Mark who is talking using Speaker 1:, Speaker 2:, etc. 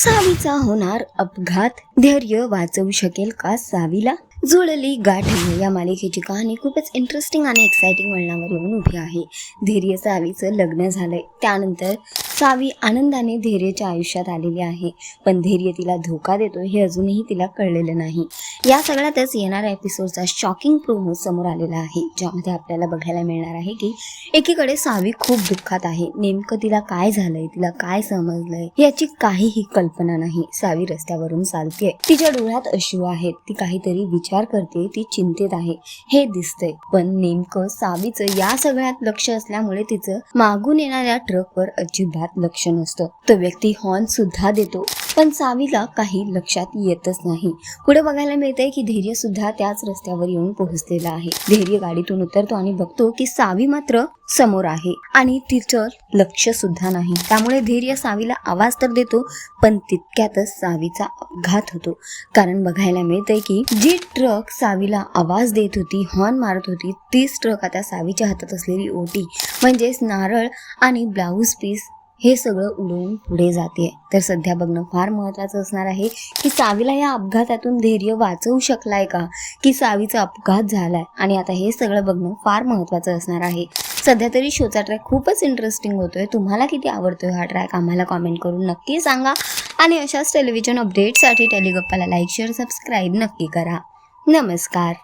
Speaker 1: सावीचा होणार अपघात? धैर्य वाचवू शकेल का सावीला? जुळली गाठ या मालिकेची कहाणी खूपच इंटरेस्टिंग आणि एक्साइटिंग वळणावर येऊन उभी आहे. धैर्य सावीचं लग्न झालंय. त्यानंतर सावी आनंदाने धैर्यच्या आयुष्यात आलेली आहे. पण धैर्य तिला धोका देतो हे अजूनही तिला कळलेलं नाही. या सगळ्यातच येणाऱ्या एपिसोडचा शॉकिंग प्रोमो समोर आलेला आहे. ज्यामध्ये आपल्याला बघायला मिळणार आहे की एकीकडे सावी खूप दुःखात आहे. नेमकं तिला काय झालंय तिला काय समजलंय याची काहीही कल्पना नाही. सावी रस्त्यावरून चालतेय. तिच्या डोळ्यात अश्रू आहेत. ती काहीतरी विचार करते ती चिंतेत आहे. हे दिसतंय. पण नेमकं सावीचं या सगळ्यात लक्ष असल्यामुळे तिचं मागून येणाऱ्या ट्रकवर अजिबात लक्ष नसतं. तो व्यक्ती हॉर्न सुद्धा देतो. पण सावीला काही लक्षात येतच नाही. पुढे बघायला मिळतंय की धैर्य सुद्धा त्याच रस्त्यावर येऊन पोहोचलेला आहे. धैर्य गाडीतून उतरतो आणि बघतो की सावी मात्र समोर आहे. आणि तिचं लक्ष सुद्धा नाही. त्यामुळे धैर्य सावीला आवाज तर देतो पण तितक्यातच सावीचा अपघात होतो. कारण बघायला मिळतंय की जी ट्रक सावीला आवाज देत होती हॉर्न मारत होती तीच ट्रक आता सावीच्या हातात असलेली ओटी म्हणजेच नारळ आणि ब्लाऊज पीस हे सगळं उडवून पुढे जाते. तर सध्या बघणं फार महत्त्वाचं असणार आहे की सावीला या अपघातातून धैर्य वाचवू शकलाय का? की सावीचा अपघात झालाय? आणि आता हे सगळं बघणं फार महत्त्वाचं असणार आहे. सध्या तरी शोचा ट्रॅक खूपच इंटरेस्टिंग होतोय. तुम्हाला किती आवडतोय हा ट्रॅक आम्हाला कॉमेंट करून नक्की सांगा. आणि अशाच टेलिव्हिजन अपडेटसाठी टेलिगप्पाला लाईक शेअर सबस्क्राईब नक्की करा. नमस्कार.